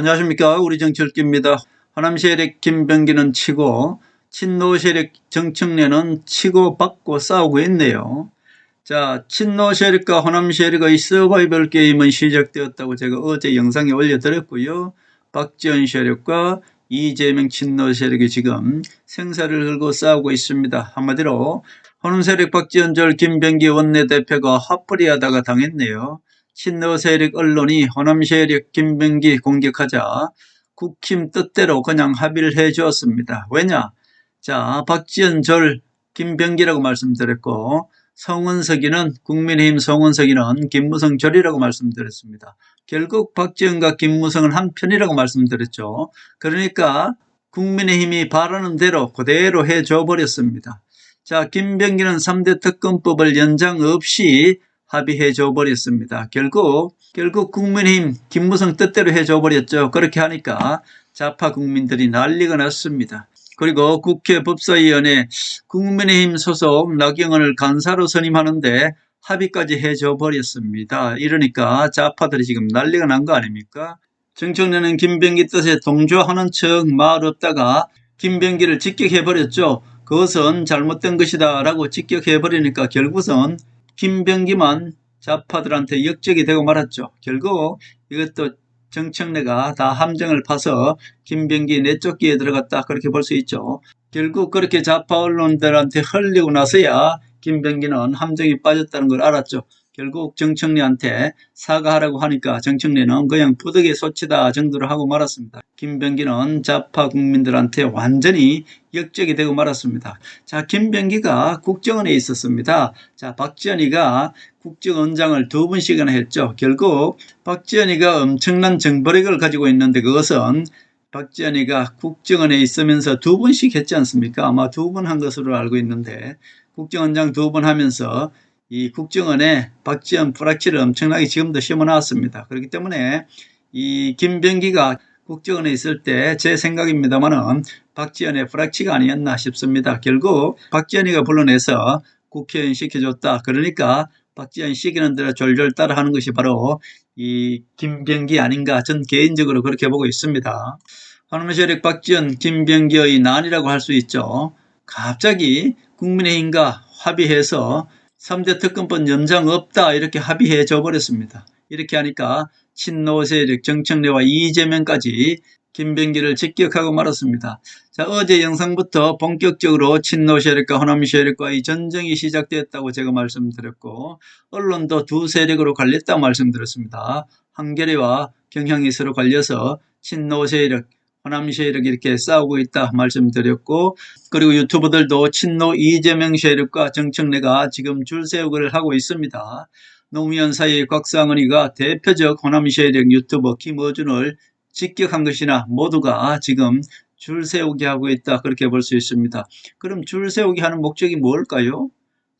안녕하십니까. 우리 정철기입니다. 하남 세력 김병기는 치고 친노 세력 정청래는 치고 받고 싸우고 있네요. 자, 친노 세력과 호남 세력의 서바이벌 게임은 시작되었다고 제가 어제 영상에 올려드렸고요. 박지원 세력과 이재명 친노 세력이 지금 생사를 걸고 싸우고 있습니다. 한마디로 호남 세력 박지원 절 김병기 원내대표가 화풀이하다가 당했네요. 친노 세력 언론이 호남 세력 김병기 공격하자 국힘 뜻대로 그냥 합의를 해 주었습니다. 왜냐? 자, 박지원 절 김병기라고 말씀드렸고 성은석이는 국민의힘 성은석이는 김무성 절이라고 말씀드렸습니다. 결국 박지원과 김무성은 한 편이라고 말씀드렸죠. 그러니까 국민의힘이 바라는 대로 그대로 해줘 버렸습니다. 자, 김병기는 3대 특검법을 연장 없이 합의해 줘 버렸습니다. 결국 결국 국민의힘 김무성 뜻대로 해줘 버렸죠. 그렇게 하니까 좌파 국민들이 난리가 났습니다. 그리고 국회 법사위원회 국민의힘 소속 나경원을 간사로 선임하는데 합의까지 해줘 버렸습니다. 이러니까 좌파들이 지금 난리가 난 거 아닙니까? 정청래는 김병기 뜻에 동조하는 척말 없다가 김병기를 직격해버렸죠. 그것은 잘못된 것이다 라고 직격해버리니까 결국은 김병기만 좌파들한테 역적이 되고 말았죠. 결국 이것도 정청래가 다 함정을 파서 김병기 내쫓기에 들어갔다 그렇게 볼 수 있죠. 결국 그렇게 좌파 언론들한테 흘리고 나서야 김병기는 함정이 빠졌다는 걸 알았죠. 결국 정청래한테 사과하라고 하니까 정청래는 그냥 부득이 소치다 정도로 하고 말았습니다. 김병기는 좌파 국민들한테 완전히 역적이 되고 말았습니다. 자, 김병기가 국정원에 있었습니다. 자, 박지원이가 국정원장을 두 번씩이나 했죠. 결국 박지원이가 엄청난 정보력을 가지고 있는데 그것은 박지원이가 국정원에 있으면서 두 번씩 했지 않습니까? 아마 두 번 한 것으로 알고 있는데 국정원장 두 번 하면서 이 국정원에 박지원 프락치를 엄청나게 지금도 심어놨습니다. 그렇기 때문에 이 김병기가 국정원에 있을 때 제 생각입니다만은 박지원의 프락치가 아니었나 싶습니다. 결국 박지원이가 불러내서 국회의원 시켜줬다. 그러니까 박지원 시키는 대로 졸졸 따라하는 것이 바로 이 김병기 아닌가 전 개인적으로 그렇게 보고 있습니다. 하나무세력 박지원 김병기의 난이라고 할 수 있죠. 갑자기 국민의힘과 합의해서 3대 특검법 연장 없다 이렇게 합의해 줘 버렸습니다. 이렇게 하니까 친노 세력 정청래와 이재명까지 김병기를 직격하고 말았습니다. 자, 어제 영상부터 본격적으로 친노 세력과 호남 세력과의 전쟁이 시작되었다고 제가 말씀드렸고 언론도 두 세력으로 갈렸다고 말씀드렸습니다. 한겨레와 경향이 서로 갈려서 친노 세력, 호남 세력 이렇게 싸우고 있다 말씀드렸고 그리고 유튜버들도 친노 이재명 세력과 정청래가 지금 줄 세우기를 하고 있습니다. 노무현 사이 곽상은이가 대표적 호남 세력 유튜버 김어준을 직격한 것이나 모두가 지금 줄 세우게 하고 있다 그렇게 볼 수 있습니다. 그럼 줄 세우게 하는 목적이 뭘까요?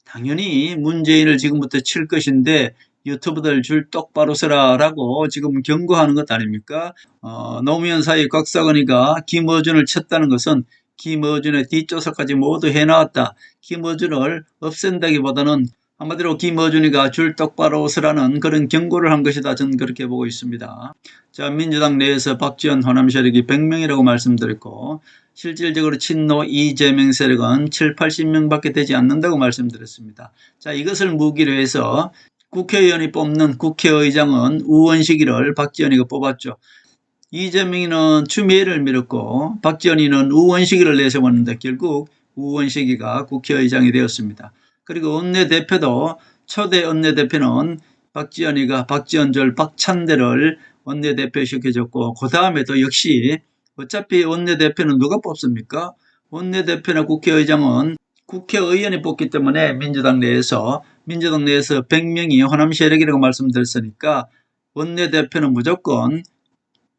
당연히 문재인을 지금부터 칠 것인데 유튜브들 줄 똑바로 서라라고 지금 경고하는 것 아닙니까? 어, 노무현 사이 곽사건이가 김어준을 쳤다는 것은 김어준의 뒷조사까지 모두 해나왔다. 김어준을 없앤다기보다는 한마디로 김어준이가 줄 똑바로 서라는 그런 경고를 한 것이다. 저는 그렇게 보고 있습니다. 자, 민주당 내에서 박지원 호남 세력이 100명이라고 말씀드렸고 실질적으로 친노 이재명 세력은 7, 80명밖에 되지 않는다고 말씀드렸습니다. 자, 이것을 무기로 해서 국회의원이 뽑는 국회의장은 우원식이를 박지원이가 뽑았죠. 이재명이는 추미애를 밀었고 박지원이는 우원식이를 내세웠는데 결국 우원식이가 국회의장이 되었습니다. 그리고 원내대표도 초대 원내대표는 박지원이가 박지원절 박찬대를 원내대표 시켜줬고 그 다음에도 역시 어차피 원내대표는 누가 뽑습니까? 원내대표나 국회의장은 국회의원이 뽑기 때문에 민주당 내에서 민주당 내에서 100명이 호남 세력이라고 말씀드렸으니까 원내대표는 무조건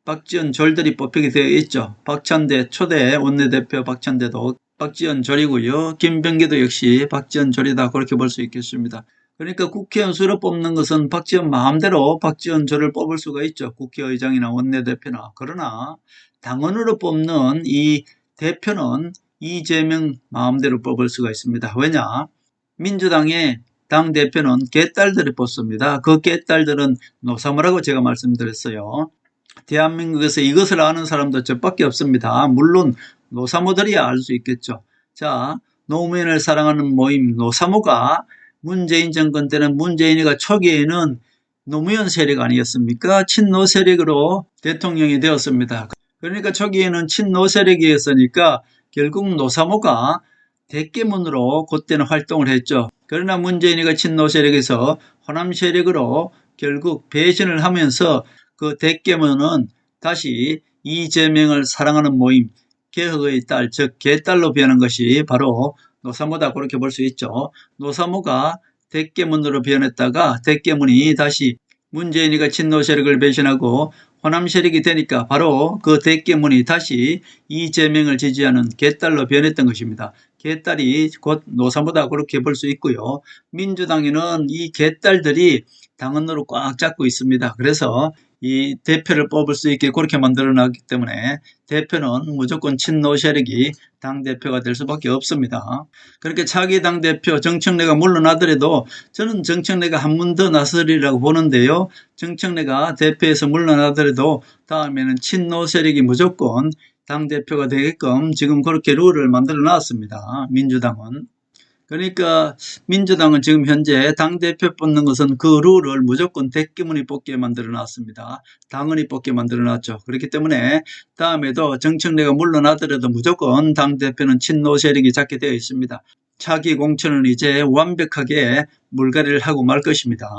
박지원 졸들이 뽑히게 되어 있죠. 박찬대 초대 원내대표 박찬대도 박지원 졸이고요. 김병기도 역시 박지원 졸이다 그렇게 볼 수 있겠습니다. 그러니까 국회의원 수를 뽑는 것은 박지원 마음대로 박지원 졸을 뽑을 수가 있죠. 국회의장이나 원내대표나. 그러나 당원으로 뽑는 이 대표는 이재명 마음대로 뽑을 수가 있습니다. 왜냐? 민주당의 당 대표는 개딸들이 뽑습니다. 그 개딸들은 노사모라고 제가 말씀드렸어요. 대한민국에서 이것을 아는 사람도 저밖에 없습니다. 물론 노사모들이야 알 수 있겠죠. 자, 노무현을 사랑하는 모임 노사모가 문재인 정권 때는 문재인이가 초기에는 노무현 세력 아니었습니까? 친노 세력으로 대통령이 되었습니다. 그러니까 초기에는 친노 세력이었으니까 결국 노사모가 대깨문으로 그때는 활동을 했죠. 그러나 문재인이가 친노 세력에서 호남 세력으로 결국 배신을 하면서 그 대깨문은 다시 이재명을 사랑하는 모임 개혁의 딸, 즉 개딸로 변한 것이 바로 노사모다 그렇게 볼 수 있죠. 노사모가 대깨문으로 변했다가 대깨문이 다시 문재인이가 친노 세력을 배신하고 호남 세력이 되니까 바로 그 대깨문이 다시 이재명을 지지하는 개딸로 변했던 것입니다. 개딸이 곧 노사모다 그렇게 볼 수 있고요. 민주당에는 이 개딸들이 당원으로 꽉 잡고 있습니다. 그래서 이 대표를 뽑을 수 있게 그렇게 만들어 놨기 때문에 대표는 무조건 친노 세력이 당대표가 될 수밖에 없습니다. 그렇게 차기 당대표 정청래가 물러나더라도 저는 정청래가 한 번 더 나서리라고 보는데요. 정청래가 대표에서 물러나더라도 다음에는 친노 세력이 무조건 당대표가 되게끔 지금 그렇게 룰을 만들어 놨습니다. 민주당은. 그러니까 민주당은 지금 현재 당대표 뽑는 것은 그 룰을 무조건 대기문이 뽑게 만들어 놨습니다. 당원이 뽑게 만들어 놨죠. 그렇기 때문에 다음에도 정청래가 물러나더라도 무조건 당대표는 친노 세력이 잡게 되어 있습니다. 차기 공천은 이제 완벽하게 물갈이를 하고 말 것입니다.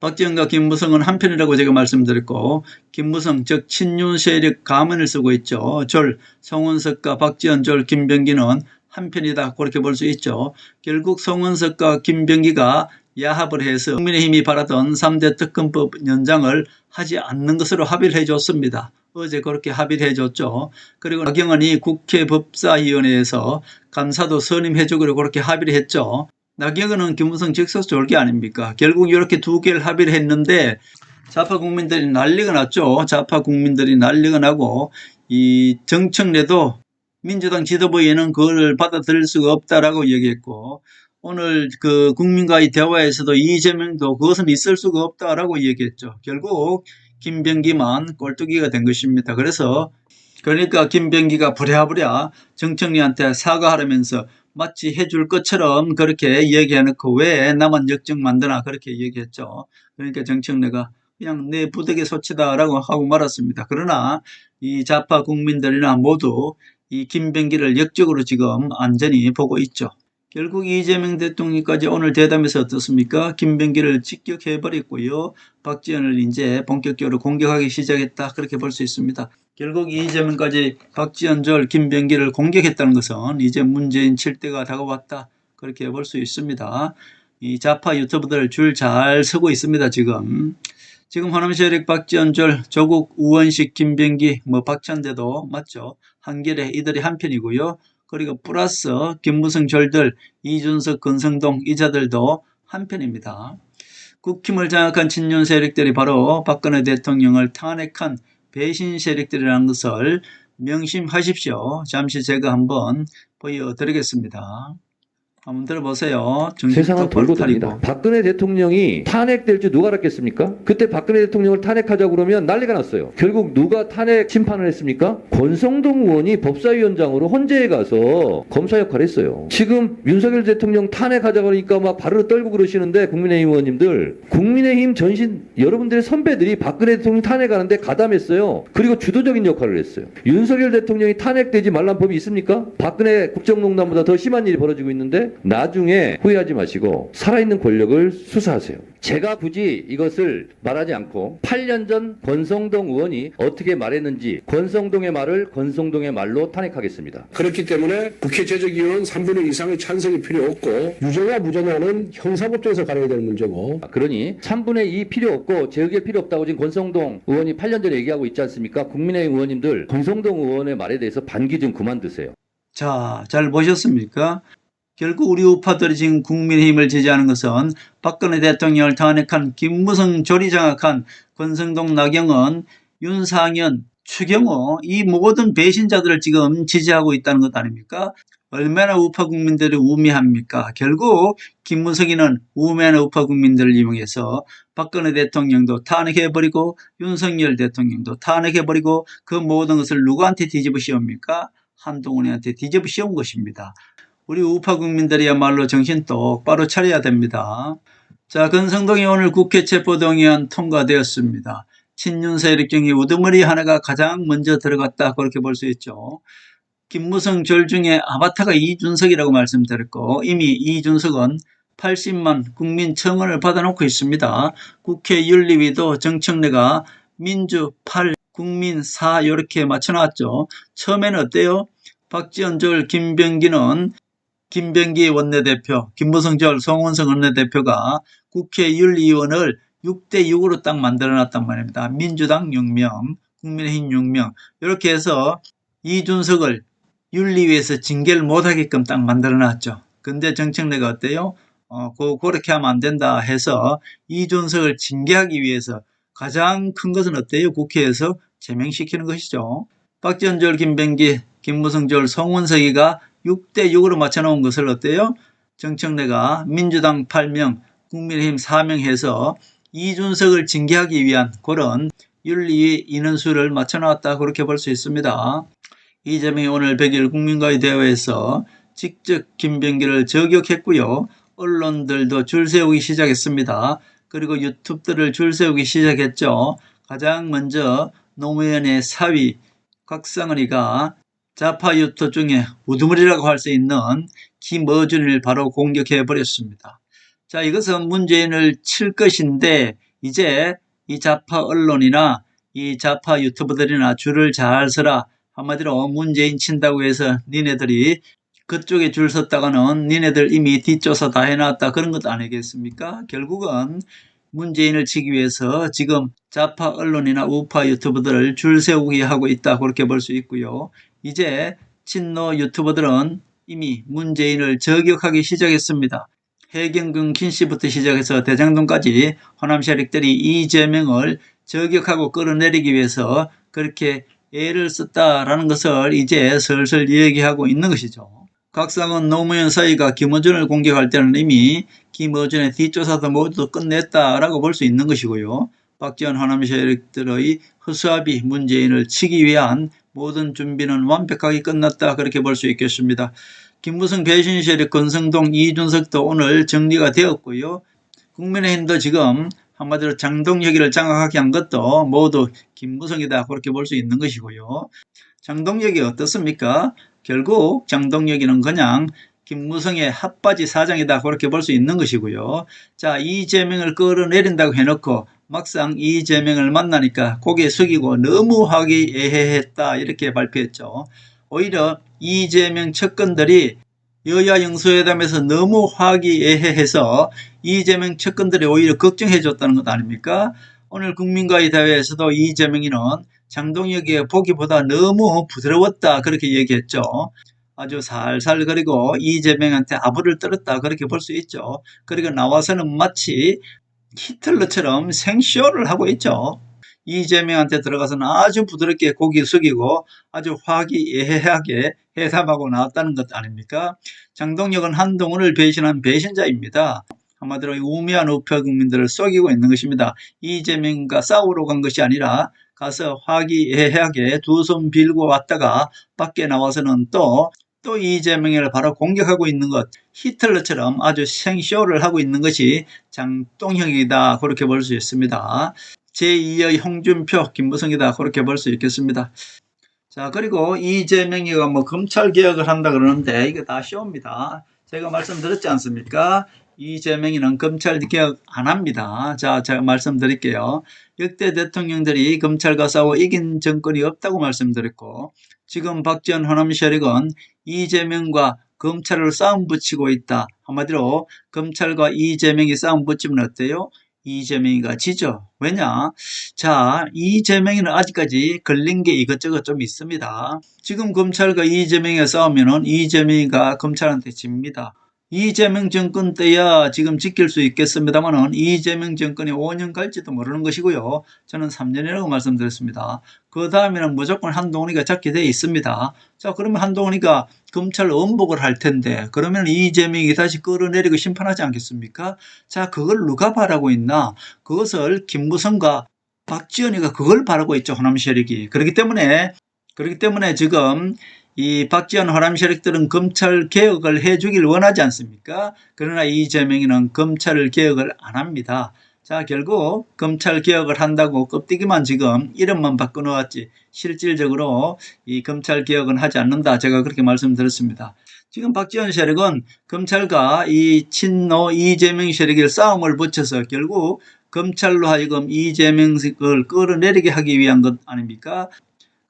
박지원과 김무성은 한편이라고 제가 말씀드렸고 김무성 즉 친윤 세력 가문을 쓰고 있죠. 졸 송은석과 박지원 졸 김병기는 한편이다 그렇게 볼 수 있죠. 결국 송은석과 김병기가 야합을 해서 국민의힘이 바라던 3대 특검법 연장을 하지 않는 것으로 합의를 해줬습니다. 어제 그렇게 합의를 해줬죠. 그리고 나경원이 국회 법사위원회에서 감사도 선임해주기로 그렇게 합의를 했죠. 나경원은 김무성 직속 졸기 아닙니까? 결국 이렇게 두 개를 합의를 했는데 좌파 국민들이 난리가 났죠. 좌파 국민들이 난리가 나고 이 정청래도 민주당 지도부에는 그걸 받아들일 수가 없다라고 얘기했고 오늘 그 국민과의 대화에서도 이재명도 그것은 있을 수가 없다라고 얘기했죠. 결국 김병기만 꼴뚜기가 된 것입니다. 그래서 그러니까 김병기가 부랴부랴 정청래한테 사과하려면서 마치 해줄 것처럼 그렇게 얘기해놓고 왜 나만 역정 만드나 그렇게 얘기했죠. 그러니까 정청래가 그냥 내 부득의 소치다라고 하고 말았습니다. 그러나 이 좌파 국민들이나 모두 이 김병기를 역적으로 지금 안전히 보고 있죠. 결국 이재명 대통령까지 오늘 대담에서 어떻습니까? 김병기를 직격해버렸고요. 박지원을 이제 본격적으로 공격하기 시작했다. 그렇게 볼 수 있습니다. 결국 이재명까지 박지원 절 김병기를 공격했다는 것은 이제 문재인 칠 때가 다가왔다. 그렇게 볼 수 있습니다. 이 좌파 유튜브들 줄 잘 서고 있습니다. 지금. 지금 호남세력 박지원 절, 조국, 우원식, 김병기, 뭐 박찬대도 맞죠. 한결에 이들이 한편이고요. 그리고 플러스 김무성 절들, 이준석, 권성동 이자들도 한편입니다. 국힘을 장악한 친윤 세력들이 바로 박근혜 대통령을 탄핵한 배신 세력들이라는 것을 명심하십시오. 잠시 제가 한번 보여드리겠습니다. 한번 들어보세요. 세상은 돌고. 답니다. 박근혜 대통령이 탄핵될 줄 누가 알았겠습니까? 그때 박근혜 대통령을 탄핵하자고 그러면 난리가 났어요. 결국 누가 탄핵 심판을 했습니까? 권성동 의원이 법사위원장으로 헌재에 가서 검사 역할을 했어요. 지금 윤석열 대통령 탄핵하자고 그러니까 막 바르르 떨고 그러시는데 국민의힘 의원님들 국민의힘 전신 여러분들의 선배들이 박근혜 대통령 탄핵하는데 가담했어요. 그리고 주도적인 역할을 했어요. 윤석열 대통령이 탄핵되지 말란 법이 있습니까? 박근혜 국정농단보다 더 심한 일이 벌어지고 있는데 나중에 후회하지 마시고 살아있는 권력을 수사하세요. 제가 굳이 이것을 말하지 않고 8년 전 권성동 의원이 어떻게 말했는지 권성동의 말을 권성동의 말로 탄핵하겠습니다. 그렇기 때문에 국회 제적위원 3분의 1 이상의 찬성이 필요 없고 유죄와 무죄냐는 형사법정에서 가려야 되는 문제고 그러니 3분의 2 필요 없고 제 의견 필요 없다고 지금 권성동 의원이 8년 전에 얘기하고 있지 않습니까? 국민의힘 의원님들 권성동 의원의 말에 대해서 반기 좀 그만두세요. 자, 잘 보셨습니까? 결국 우리 우파들이 지금 국민의힘을 지지하는 것은 박근혜 대통령을 탄핵한 김무성 조리 장악한 권성동 나경원 윤상현 추경호 이 모든 배신자들을 지금 지지하고 있다는 것 아닙니까? 얼마나 우파 국민들을 우매합니까? 결국 김무성이는 우매한 우파 국민들을 이용해서 박근혜 대통령도 탄핵해버리고 윤석열 대통령도 탄핵해버리고 그 모든 것을 누구한테 뒤집어 씌웁니까? 한동훈한테 뒤집어 씌운 것입니다. 우리 우파 국민들이야말로 정신 똑바로 차려야 됩니다. 자, 건성동이 오늘 국회 체포동의안 통과되었습니다. 친윤 세력중에 우두머리 하나가 가장 먼저 들어갔다 그렇게 볼 수 있죠. 김무성 졸 중에 아바타가 이준석이라고 말씀드렸고 이미 이준석은 80만 국민 청원을 받아놓고 있습니다. 국회 윤리위도 정청래가 민주 8, 국민 4 이렇게 맞춰놨죠. 처음에는 어때요? 박지원 졸 김병기는 김병기 원내대표, 김무성 졸 송원석 원내대표가 국회 윤리위원을 6대 6으로 딱 만들어놨단 말입니다. 민주당 6명, 국민의힘 6명 이렇게 해서 이준석을 윤리위에서 징계를 못하게끔 딱 만들어놨죠. 근데 정청래가 어때요? 어, 고, 그렇게 하면 안 된다 해서 이준석을 징계하기 위해서 가장 큰 것은 어때요? 국회에서 제명시키는 것이죠. 박지원 절 김병기, 김무성 절 송원석이가 6대 6으로 맞춰놓은 것을 어때요? 정청래가 민주당 8명, 국민의힘 4명 해서 이준석을 징계하기 위한 그런 윤리위 인원수를 맞춰놨다 그렇게 볼 수 있습니다. 이재명이 오늘 100일 국민과의 대화에서 직접 김병기를 저격했고요. 언론들도 줄 세우기 시작했습니다. 그리고 유튜브들을 줄 세우기 시작했죠. 가장 먼저 노무현의 사위 곽상은이가 좌파 유튜브 중에 우두머리라고 할 수 있는 김어준을 바로 공격해 버렸습니다. 자, 이것은 문재인을 칠 것인데 이제 이 좌파 언론이나 이 좌파 유튜버들이나 줄을 잘 서라. 한마디로 문재인 친다고 해서 니네들이 그쪽에 줄 섰다가는 니네들 이미 뒷조사 다 해놨다 그런 것 아니겠습니까? 결국은 문재인을 치기 위해서 지금 좌파 언론이나 우파 유튜버들을 줄 세우게 하고 있다 그렇게 볼 수 있고요. 이제 친노 유튜버들은 이미 문재인을 저격하기 시작했습니다. 해경군 김씨부터 시작해서 대장동까지 호남 세력들이 이재명을 저격하고 끌어내리기 위해서 그렇게 애를 썼다라는 것을 이제 슬슬 얘기하고 있는 것이죠. 각상은 노무현 사이가 김어준을 공격할 때는 이미 김어준의 뒷조사도 모두 끝냈다라고 볼 수 있는 것이고요. 박지원 호남 세력들의 허수아비 문재인을 치기 위한 모든 준비는 완벽하게 끝났다 그렇게 볼 수 있겠습니다. 김무성 배신 세력 권성동 이준석도 오늘 정리가 되었고요. 국민의힘도 지금 한마디로 장동혁이를 장악하게 한 것도 모두 김무성이다 그렇게 볼 수 있는 것이고요. 장동혁이 어떻습니까? 결국 장동혁이는 그냥 김무성의 핫바지 사장이다 그렇게 볼 수 있는 것이고요. 자 이재명을 끌어내린다고 해놓고 막상 이재명을 만나니까 고개 숙이고 너무 화기애애했다 이렇게 발표했죠. 오히려 이재명 측근들이 여야 영수회담에서 너무 화기애애해서 이재명 측근들이 오히려 걱정해 줬다는 것 아닙니까? 오늘 국민과의 대회에서도 이재명이는 장동혁의 보기보다 너무 부드러웠다 그렇게 얘기했죠. 아주 살살 그리고 이재명한테 아부를 떨었다 그렇게 볼 수 있죠. 그리고 나와서는 마치 히틀러처럼 생쇼를 하고 있죠. 이재명한테 들어가서는 아주 부드럽게 고개 숙이고 아주 화기애애하게 해담하고 나왔다는 것 아닙니까? 장동혁은 한동훈을 배신한 배신자입니다. 한마디로 우매한 우파 국민들을 속이고 있는 것입니다. 이재명과 싸우러 간 것이 아니라 가서 화기애애하게 두 손 빌고 왔다가 밖에 나와서는 또, 또 이재명을 바로 공격하고 있는 것, 히틀러처럼 아주 생쇼를 하고 있는 것이 장동혁이다. 그렇게 볼 수 있습니다. 제2의 홍준표, 김무성이다. 그렇게 볼 수 있겠습니다. 자, 그리고 이재명이가 뭐 검찰 개혁을 한다 그러는데 이거 다 쇼입니다. 제가 말씀드렸지 않습니까? 이재명이는 검찰 개혁 안 합니다. 자, 제가 말씀드릴게요. 역대 대통령들이 검찰과 싸워 이긴 정권이 없다고 말씀드렸고, 지금 박지원 호남 세력은 이재명과 검찰을 싸움 붙이고 있다. 한마디로 검찰과 이재명이 싸움 붙이면 어때요? 이재명이가 지죠. 왜냐? 자, 이재명이는 아직까지 걸린 게 이것저것 좀 있습니다. 지금 검찰과 이재명이 싸우면 은 이재명이가 검찰한테 집니다. 이재명 정권 때야 지금 지킬 수 있겠습니다만은 이재명 정권이 5년 갈지도 모르는 것이고요. 저는 3년이라고 말씀드렸습니다. 그 다음에는 무조건 한동훈이가 잡게 돼 있습니다. 자, 그러면 한동훈이가 검찰 원복을 할 텐데 그러면 이재명이 다시 끌어내리고 심판하지 않겠습니까? 자, 그걸 누가 바라고 있나? 그것을 김무성과 박지원이가 그걸 바라고 있죠. 호남 세력이. 그렇기 때문에 그렇기 때문에 지금 이 박지원 호남 세력들은 검찰 개혁을 해주길 원하지 않습니까? 그러나 이재명이는 검찰 개혁을 안 합니다. 자, 결국 검찰 개혁을 한다고 껍데기만 지금 이름만 바꿔놓았지 실질적으로 이 검찰 개혁은 하지 않는다. 제가 그렇게 말씀드렸습니다. 지금 박지원 세력은 검찰과 이 친노 이재명 세력의 싸움을 붙여서 결국 검찰로 하여금 이재명을 끌어내리게 하기 위한 것 아닙니까?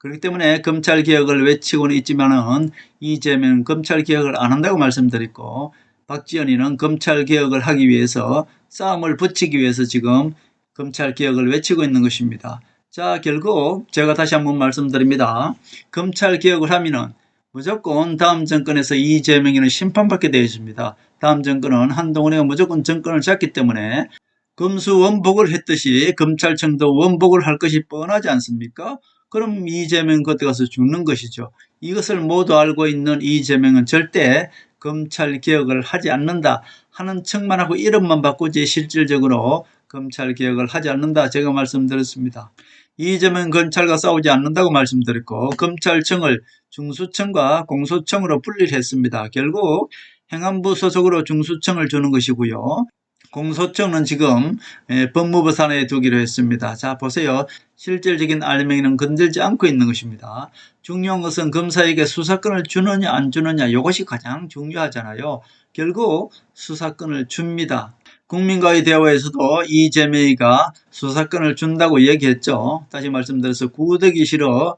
그렇기 때문에 검찰 개혁을 외치고는 있지만은 이재명 검찰 개혁을 안 한다고 말씀드렸고 박지원이는 검찰 개혁을 하기 위해서 싸움을 붙이기 위해서 지금 검찰 개혁을 외치고 있는 것입니다. 자, 결국 제가 다시 한번 말씀드립니다. 검찰 개혁을 하면은 무조건 다음 정권에서 이재명이는 심판받게 되어 있습니다. 다음 정권은 한동훈이가 무조건 정권을 잡기 때문에 검수 원복을 했듯이 검찰청도 원복을 할 것이 뻔하지 않습니까? 그럼 이재명 그때 가서 죽는 것이죠. 이것을 모두 알고 있는 이재명은 절대 검찰 개혁을 하지 않는다 하는 척만 하고 이름만 바꾸지 실질적으로 검찰 개혁을 하지 않는다 제가 말씀드렸습니다. 이재명 검찰과 싸우지 않는다고 말씀드렸고 검찰청을 중수청과 공소청으로 분리했습니다. 결국 행안부 소속으로 중수청을 주는 것이고요. 공소청은 지금 예, 법무부 산하에 두기로 했습니다. 자 보세요. 실질적인 알맹이는 건들지 않고 있는 것입니다. 중요한 것은 검사에게 수사권을 주느냐 안 주느냐 이것이 가장 중요하잖아요. 결국 수사권을 줍니다. 국민과의 대화에서도 이재명이가 수사권을 준다고 얘기했죠. 다시 말씀드려서 구더기 싫어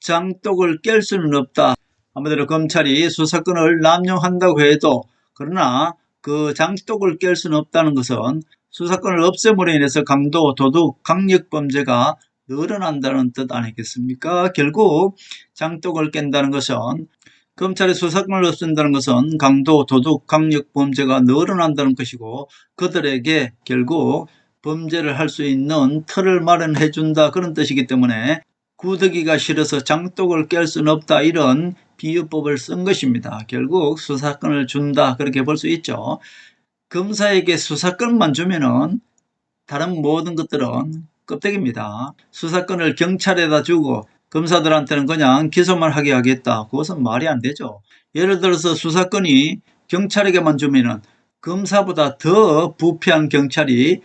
장독을 깰 수는 없다. 아무래도 검찰이 수사권을 남용한다고 해도 그러나 그 장독을 깰 수는 없다는 것은 수사권을 없앰으로 인해서 강도, 도둑, 강력범죄가 늘어난다는 뜻 아니겠습니까? 결국 장독을 깬다는 것은 검찰의 수사권을 없앤다는 것은 강도, 도둑, 강력범죄가 늘어난다는 것이고 그들에게 결국 범죄를 할 수 있는 틀을 마련해 준다 그런 뜻이기 때문에 구더기가 싫어서 장독을 깰 수는 없다 이런 비유법을 쓴 것입니다. 결국 수사권을 준다 그렇게 볼 수 있죠. 검사에게 수사권만 주면은 다른 모든 것들은 껍데기입니다. 수사권을 경찰에다 주고 검사들한테는 그냥 기소만 하게 하겠다. 그것은 말이 안 되죠. 예를 들어서 수사권이 경찰에게만 주면은 검사보다 더 부패한 경찰이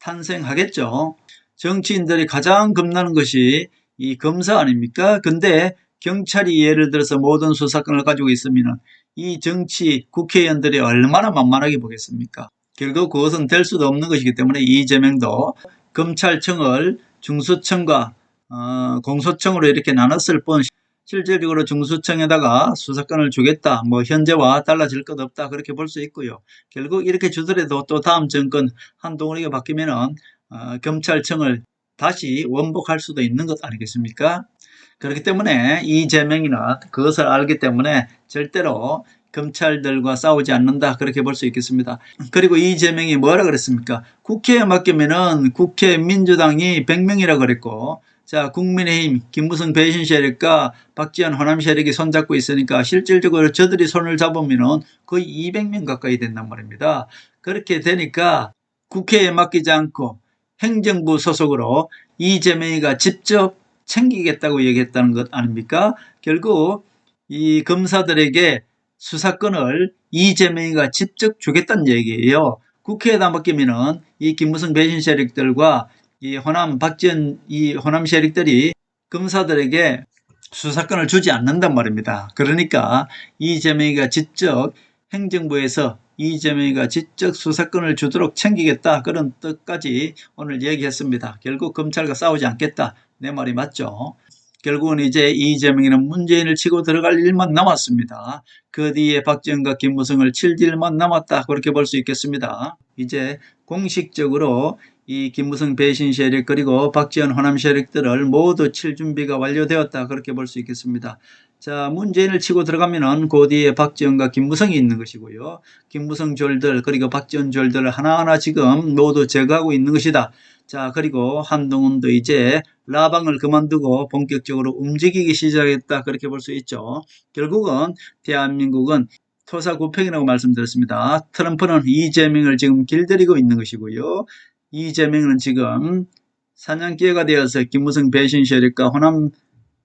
탄생하겠죠. 정치인들이 가장 겁나는 것이 이 검사 아닙니까? 근데 경찰이 예를 들어서 모든 수사권을 가지고 있으면 이 정치 국회의원들이 얼마나 만만하게 보겠습니까? 결국 그것은 될 수도 없는 것이기 때문에 이재명도 검찰청을 중수청과 어, 공소청으로 이렇게 나눴을 뿐 실질적으로 중수청에다가 수사권을 주겠다. 뭐 현재와 달라질 것 없다. 그렇게 볼 수 있고요. 결국 이렇게 주더라도 또 다음 정권 한동훈이가 바뀌면은 어, 검찰청을 다시 원복할 수도 있는 것 아니겠습니까? 그렇기 때문에 이재명이는 그것을 알기 때문에 절대로 검찰들과 싸우지 않는다 그렇게 볼 수 있겠습니다. 그리고 이재명이 뭐라 그랬습니까? 국회에 맡기면은 국회 민주당이 100명이라 그랬고 자 국민의힘 김무성 배신 세력과 박지원 호남 세력이 손잡고 있으니까 실질적으로 저들이 손을 잡으면은 거의 200명 가까이 된단 말입니다. 그렇게 되니까 국회에 맡기지 않고 행정부 소속으로 이재명이가 직접 챙기겠다고 얘기했다는 것 아닙니까? 결국 이 검사들에게 수사권을 이재명이가 직접 주겠다는 얘기예요. 국회에다 맡기면은 이 김무성 배신 세력들과 이 호남 박지원 이 호남 세력들이 검사들에게 수사권을 주지 않는단 말입니다. 그러니까 이재명이가 직접 행정부에서 이재명이가 직접 수사권을 주도록 챙기겠다 그런 뜻까지 오늘 얘기했습니다. 결국 검찰과 싸우지 않겠다 내 말이 맞죠? 결국은 이제 이재명이는 문재인을 치고 들어갈 일만 남았습니다. 그 뒤에 박지원과 김무성을 칠 일만 남았다 그렇게 볼 수 있겠습니다. 이제 공식적으로 이 김무성 배신 세력 그리고 박지원 호남 세력들을 모두 칠 준비가 완료되었다 그렇게 볼 수 있겠습니다. 자 문재인을 치고 들어가면은 그 뒤에 박지원과 김무성이 있는 것이고요. 김무성 졸들 그리고 박지원 졸들을 하나하나 지금 모두 제거하고 있는 것이다. 자 그리고 한동훈도 이제 라방을 그만두고 본격적으로 움직이기 시작했다 그렇게 볼 수 있죠. 결국은 대한민국은 토사구팽이라고 말씀드렸습니다. 트럼프는 이재명을 지금 길들이고 있는 것이고요. 이재명은 지금 사냥기회가 되어서 김무성 배신 세력과 호남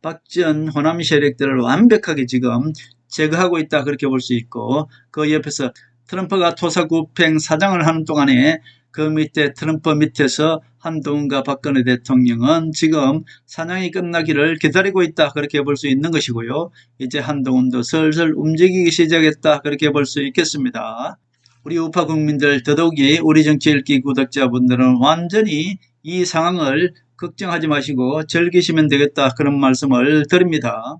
박지원 호남 세력들을 완벽하게 지금 제거하고 있다 그렇게 볼 수 있고 그 옆에서 트럼프가 토사구팽 사장을 하는 동안에 그 밑에 트럼프 밑에서 한동훈과 박근혜 대통령은 지금 사냥이 끝나기를 기다리고 있다 그렇게 볼 수 있는 것이고요. 이제 한동훈도 슬슬 움직이기 시작했다 그렇게 볼 수 있겠습니다. 우리 우파 국민들 더더욱이 우리 정치 읽기 구독자분들은 완전히 이 상황을 걱정하지 마시고 즐기시면 되겠다 그런 말씀을 드립니다.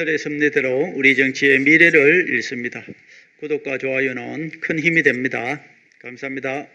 하늘의 섭리대로 우리 정치의 미래를 읽습니다. 구독과 좋아요는 큰 힘이 됩니다. 감사합니다.